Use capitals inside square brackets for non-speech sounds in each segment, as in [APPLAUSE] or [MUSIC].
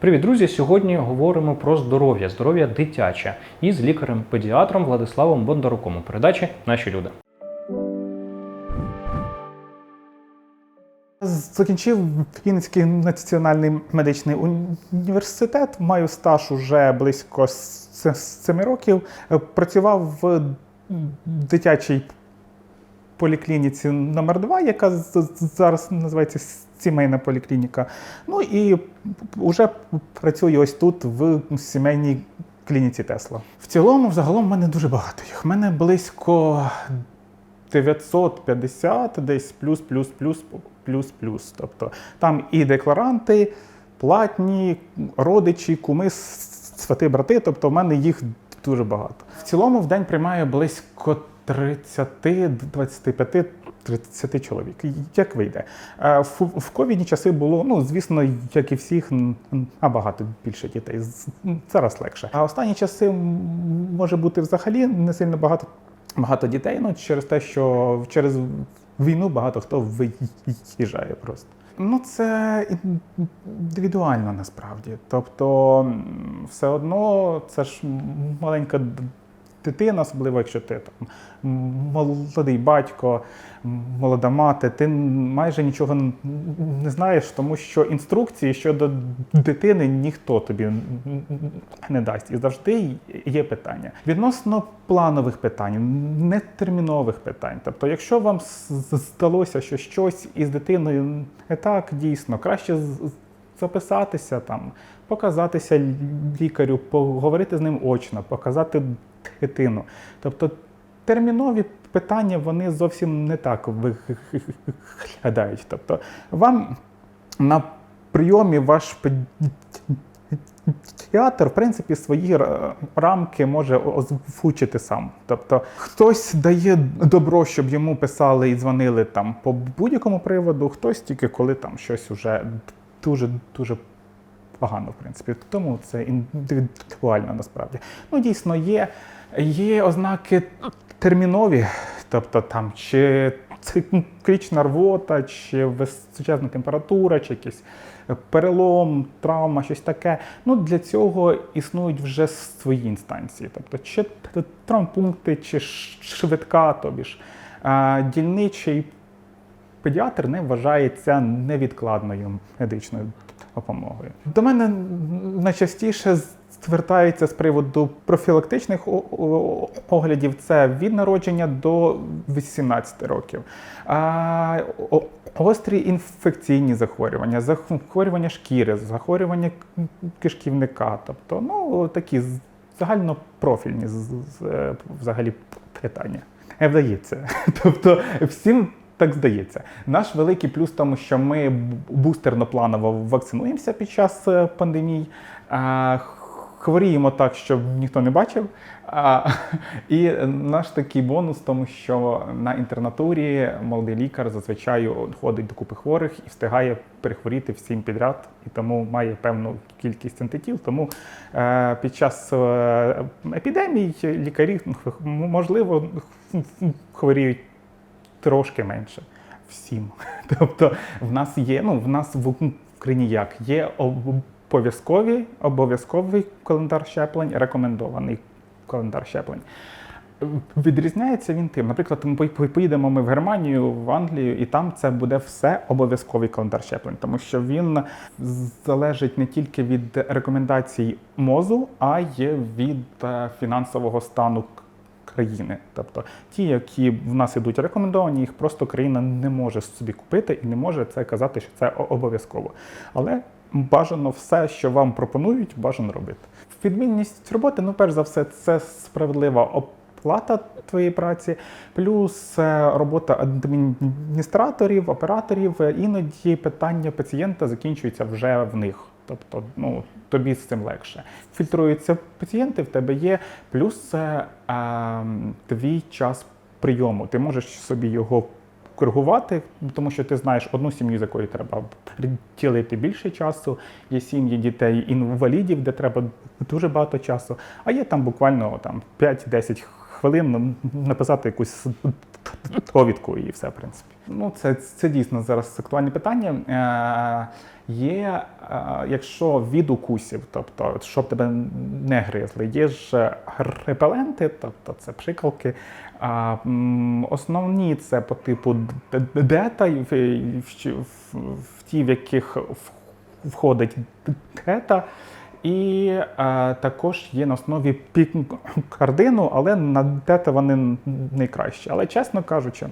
Привіт, друзі! Сьогодні говоримо про здоров'я, здоров'я дитяче із лікарем-педіатром Владиславом Бондаруком у передачі Наші люди. Закінчив Вінницький національний медичний університет. Маю стаж уже близько 7 років. Працював в дитячій поліклініці номер 2 яка зараз називається сімейна поліклініка. Ну і вже працюю ось тут в сімейній клініці Тесла. В цілому, взагалом, в мене дуже багато їх. В мене близько 950, десь плюс, плюс, плюс, плюс, плюс. Тобто там і декларанти, платні, родичі, куми, свати, брати. Тобто в мене їх дуже багато. В цілому в день приймаю близько 30, 25, 30 чоловік. Як вийде? Е, В, ковідні часи було, ну звісно, як і всіх, набагато більше дітей. Зараз легше. А останні часи може бути взагалі не сильно багато багато дітей, ну через те, що через війну багато хто виїжджає просто. Ну, це індивідуально насправді. Тобто, все одно це ж маленька дитина, особливо якщо ти там молодий батько, молода мати, ти майже нічого не знаєш, тому що інструкції щодо дитини ніхто тобі не дасть. І завжди є питання. Відносно планових питань, нетермінових питань. Тобто, якщо вам здалося, що щось із дитиною не так, дійсно, краще записатися там, показатися лікарю, поговорити з ним очно, показати дитину. Тобто термінові питання вони зовсім не так виглядають. Тобто, вам на прийомі ваш педіатр, в принципі, свої рамки може озвучити сам. Тобто, хтось дає добро, щоб йому писали і дзвонили там по будь-якому приводу, хтось тільки коли там щось уже дуже дуже погано, в принципі. Тому це індивідуально насправді. Ну, дійсно, є, є ознаки термінові, тобто там чи циклічна рвота, чи височезна температура, чи якийсь перелом, травма, щось таке. Ну, для цього існують вже свої інстанції. Тобто, чи травмпункти, чи швидка, тобі ж. Дільничий педіатр не вважається невідкладною медичною допомогою. До мене найчастіше звертаються з приводу профілактичних оглядів. Це від народження до 18 років. А, Гострі інфекційні захворювання, захворювання шкіри, захворювання кишківника, тобто ну такі загальнопрофільні е, взагалі питання. Не вдається. [LAUGHS] Тобто всім так здається. Наш великий плюс тому, що ми бустерно-планово вакцинуємося під час е, пандемій. Хворіємо так, щоб ніхто не бачив. А, [LAUGHS] І наш такий бонус тому, що на інтернатурі молодий лікар зазвичай ходить до купи хворих і встигає перехворіти всім підряд, і тому має певну кількість антитіл. Тому е, під час е, епідемій лікарі можливо хворіють трошки менше. Всім. [LAUGHS] Тобто в нас є, ну в нас в Україні як є обов'язкові, обов'язковий календар щеплень, рекомендований календар щеплень. Відрізняється він тим. Наприклад, ми поїдемо ми в Германію, в Англію, і там це буде все обов'язковий календар щеплень, тому що він залежить не тільки від рекомендацій МОЗу, а й від е, фінансового стану країни. Тобто ті, які в нас ідуть рекомендовані, їх просто країна не може собі купити і не може це казати, що це обов'язково. Але бажано все, що вам пропонують, бажано робити. Відмінність роботи, ну перш за все, це справедлива оплата твоєї праці, плюс е, робота адміністраторів, операторів. Е, Іноді питання пацієнта закінчується вже в них. Тобто, ну тобі з цим легше. Фільтруються пацієнти, в тебе є, плюс це е, твій час прийому. Ти можеш собі його коригувати, тому що ти знаєш одну сім'ю, з якою треба приділити більше часу. Є сім'ї дітей інвалідів, де треба дуже багато часу. А є там буквально там 5-10 хвилин написати якусь довідку і все, в принципі. Ну, це, це дійсно зараз актуальне питання. Е, є, е, якщо від укусів, тобто, щоб тебе не гризли, є ж репеленти, тобто це пшикалки. А, м, основні це по типу дета, в, в, в, в ті, в яких входить дета. І е, також є на основі пікардину, але на дета вони найкращі. Але чесно кажучи,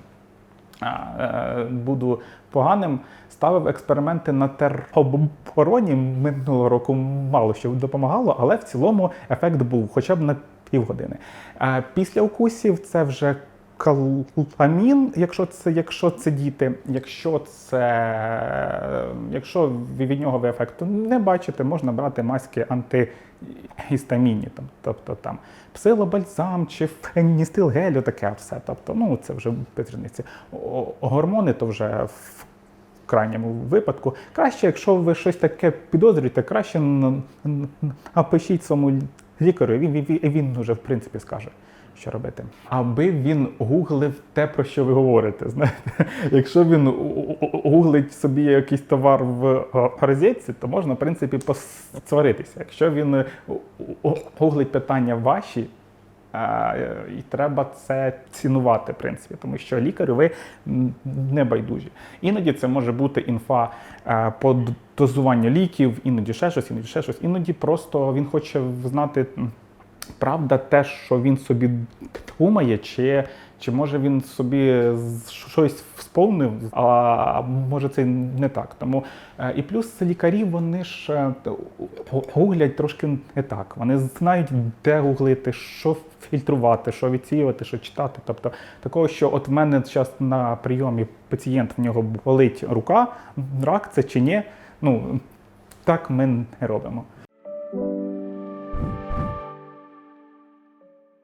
а, е, буду поганим. Ставив експерименти на теробороні минулого року мало що допомагало, але в цілому ефект був хоча б на півгодини. Е, Після укусів це вже каламін, якщо це, якщо це діти, якщо це якщо від нього ви ефекту не бачите, можна брати маски антигістамінні, там, тобто там псилобальзам чи феністилгель, таке все. Тобто, ну це вже без. Гормони то вже в крайньому випадку. Краще, якщо ви щось таке підозрюєте, краще напишіть своєму лікарю, він, він, він вже в принципі скаже. Що робити? Аби він гуглив те, про що ви говорите. Знаєте, якщо він гуглить собі якийсь товар в розетці, то можна, в принципі, посваритися. Якщо він е, гуглить питання ваші, е, і треба це цінувати, в принципі, тому що лікарю ви не байдужі. Іноді це може бути інфа е, по дозуванню ліків, іноді ще щось, іноді ще щось. Іноді просто він хоче знати. Правда, те, що він собі думає, чи, чи може він собі щось всповнив, а може це не так. Тому е, і плюс лікарі вони ж е, гуглять трошки не так. Вони знають, де гуглити, що фільтрувати, що відсіювати, що читати. Тобто такого, що от в мене зараз на прийомі пацієнт в нього болить рука, рак це чи ні. Ну так ми не робимо.